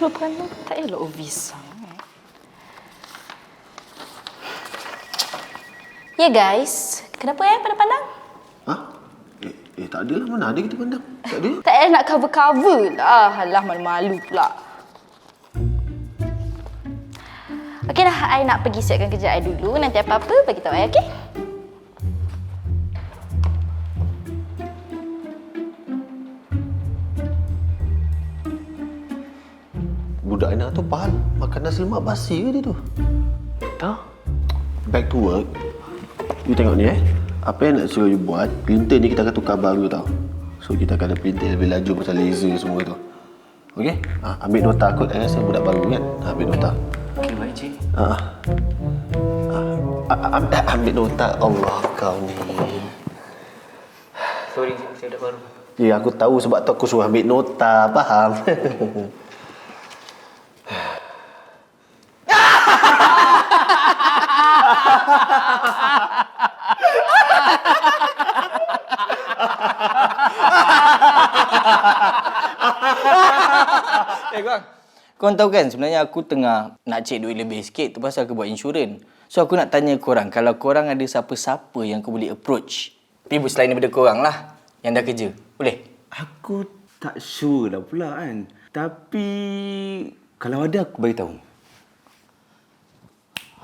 Kalau pandang tak elok obvious sangat. Ya guys, kenapa eh pada pandang? Ha? Eh, eh tak adalah. Mana ada kita pandang? Tak ada. Tak payah nak cover-cover lah. Alah, malu-malu pula. Okey dah, I nak pergi siapkan kerja I dulu. Nanti apa-apa bagi tahu I, okey? Budak anak tu pahal. Makan nasi lemak basi ke dia tu? Tahu? Back to work. You tengok ni eh. Apa yang nak suruh you buat, printer ni kita akan tukar baru tau. So kita akan ada printer lebih laju macam laser semua tu. Okey? Ha, ambil nota kot. Eh, saya budak baru kan? Ha, ambil nota. Okey, baik cik. Ha. Ha, ambil, ambil nota. Allah kau ni. Sorry saya dah baru. Ya, aku tahu sebab tu aku suruh ambil nota. Faham? Eh korang, korang tahu kan sebenarnya aku tengah nak cek duit lebih sikit tu pasal aku buat insurans. So aku nak tanya korang, kalau korang ada siapa-siapa yang kau boleh approach. Tapi selain daripada korang lah, yang dah kerja. Boleh? Aku tak sure lah pula kan. Tapi kalau ada aku beritahu.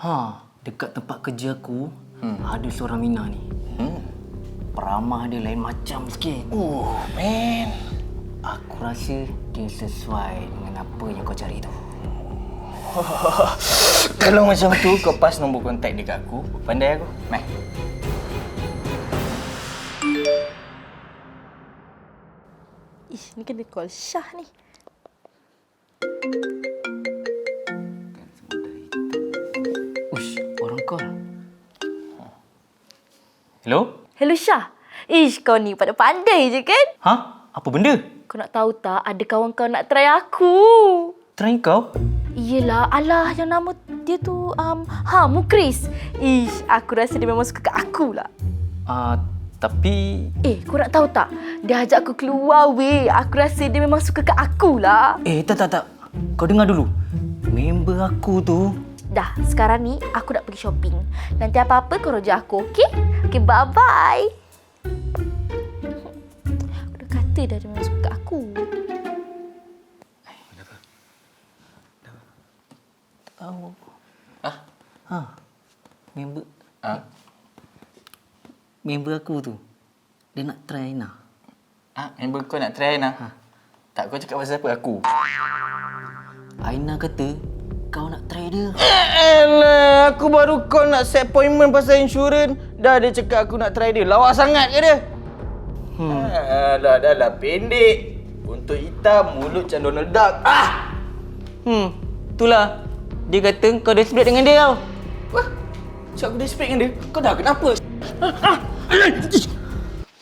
Ha, dekat tempat kerja aku hmm. ada seorang Mina ni. Hmm. Peramah dia lain macam sikit. Oh, man. Aku rasa dia sesuai dengan apa yang kau cari tu. Kalau macam tu, kau pas nombor kontak dia kat aku. Pandai aku. Mai. Ih, ni kena call Syah ni. Ush, orang call. Hello? Hello Syah. Ish, kau ni pada pandai je kan? Ha? Apa benda? Kau nak tahu tak, ada kawan kau nak try aku. Try kau? Iyalah, alah yang nama dia tu um, ha, Mukris. Ish, aku rasa dia memang suka kat aku lah. Ah, uh, tapi... Eh, kau nak tahu tak? Dia ajak aku keluar weh. Aku rasa dia memang suka kat aku lah. Eh, tak, tak, tak. Kau dengar dulu. Member aku tu Dah, sekarang ni aku nak pergi shopping. Nanti apa-apa kau roja aku, okey? Okey, bye-bye. Aku dah dia memang suka kat aku. Tahu. Ah? Ha. Member Ah? member aku tu. Dia nak try Aina. Ah, member kau nak try Aina? Ha. Tak, kau cakap pasal apa? Aku? Aina kata kau nak try dia. Elah, aku baru call nak set appointment pasal insurans. Dah dia cakap aku nak try dia. Lawak sangat ke dia? Hmm. Alah, dah lah pendek. Untuk hitam, mulut macam Donald Duck. Ah! Hmm, itulah. Dia kata kau desperate dengan dia tau. Wah, cakap aku desperate dengan dia? Kau dah kenapa? Ah, ah.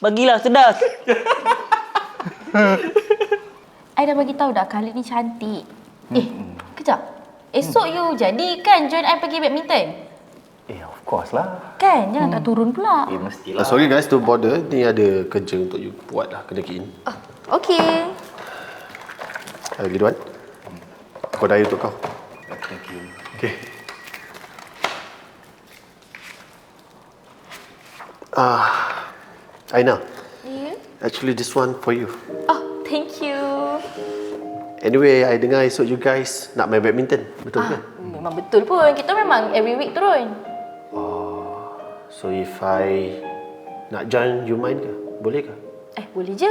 Bagilah sedas. I dah bagi tahu dah Khalid ni cantik. Eh, kejap. Esok you jadi kan join I pergi badminton? Course lah. Kan? Jangan tak turun pula. Eh, mestilah. Uh, sorry guys to bother. Ni ada kerja untuk you buat lah. Kena key in. Oh, okey. Uh, Ridwan. Kau dah untuk kau. Thank you. Okay. Ah, Aina. Yeah. Actually, this one for you. Oh, thank you. Anyway, I dengar esok you guys nak main badminton. Betul ke? Memang betul pun. Kita memang every week turun. So if I nak join, you mind ke? Boleh ke? Eh, boleh je.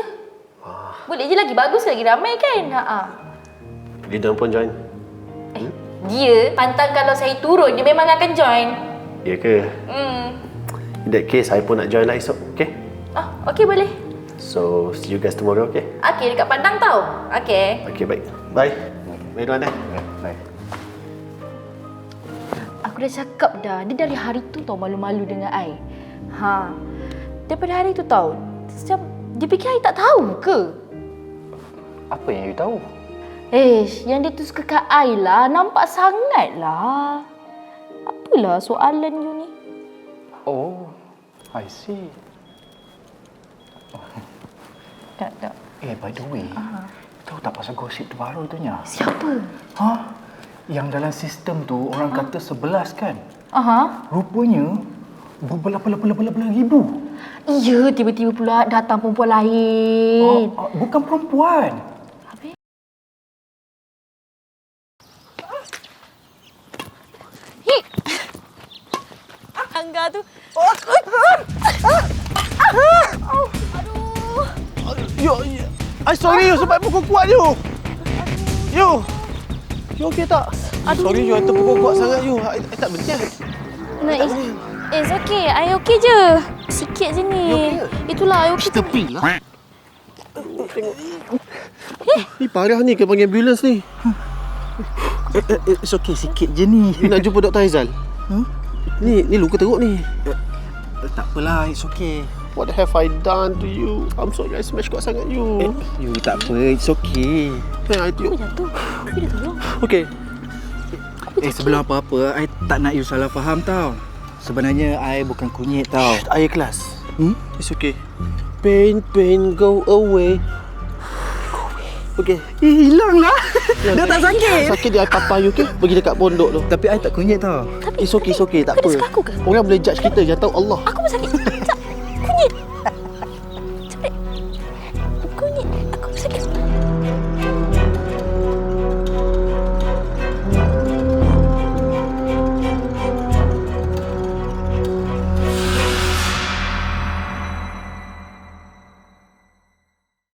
Boleh je lagi. Bagus lagi ramai kan? Ha ah. Lidan pun join. Eh, dia pantang kalau saya turun, dia memang akan join. Ya ke? Hmm. In that case, I pun nak join lah esok. Okay? Ah, okey boleh. So, see you guys tomorrow, okay? Okey, dekat Padang tau. Okey. Okay, baik. Bye. Bye, Ridwan eh. Bye. Aku dah cakap dah, dia dari hari tu tau malu-malu dengan I. Ha. Daripada hari tu tau, macam dia fikir I tak tahu ke? Apa yang you tahu? Eh, yang dia tu suka kat I lah. Nampak sangat lah. Apalah soalan you ni? Oh, I see. Tak, tak. Eh, by the way, uh-huh. Tahu tak pasal gosip tu baru tu nya? Siapa? Ha? Yang dalam sistem tu orang kata sebelas kan? Aha. Rupanya berbelah-belah-belah-belah ribu. Iya, tiba-tiba pula datang perempuan Oh, lain. oh, bukan perempuan. Habis? Hi. Angga tu. Yo, yo. I sorry you sebab pukul kuat you. You. You okey tak? Aduh. Sorry you terpukul kuat sangat you. I, I tak berniat. No, it's, it's okay. I okay je. Sikit je ni. You okay ke? Itulah, I okay. Tepi lah. Ni parah ni kena panggil ambulans ni. Eh, eh, eh, it's okay, sikit je ni. You nak jumpa Dr. Aizal? Huh? Ni, ni luka teruk ni. Eh, tak apalah, it's okay. What have I done to you? I'm sorry I smash kuat sangat Eh, you. you tak apa, it's okay. Eh, I you. Jatuh. Tapi dia tolong. Okay. Eh, sebelum apa-apa, I tak nak you salah faham tau. Sebenarnya, I bukan kunyit tau. Air kelas. Hmm? It's okay. Pain, pain, go away. Okay. Eh, hilang lah. Dah tak sakit. Sakit dia kapal you okay? Pergi dekat pondok tu. Tapi I tak kunyit tau. It's okay, it's okay. Tak Kau apa. dia suka aku ke? Orang boleh judge kita je tahu Allah. Aku pun sakit.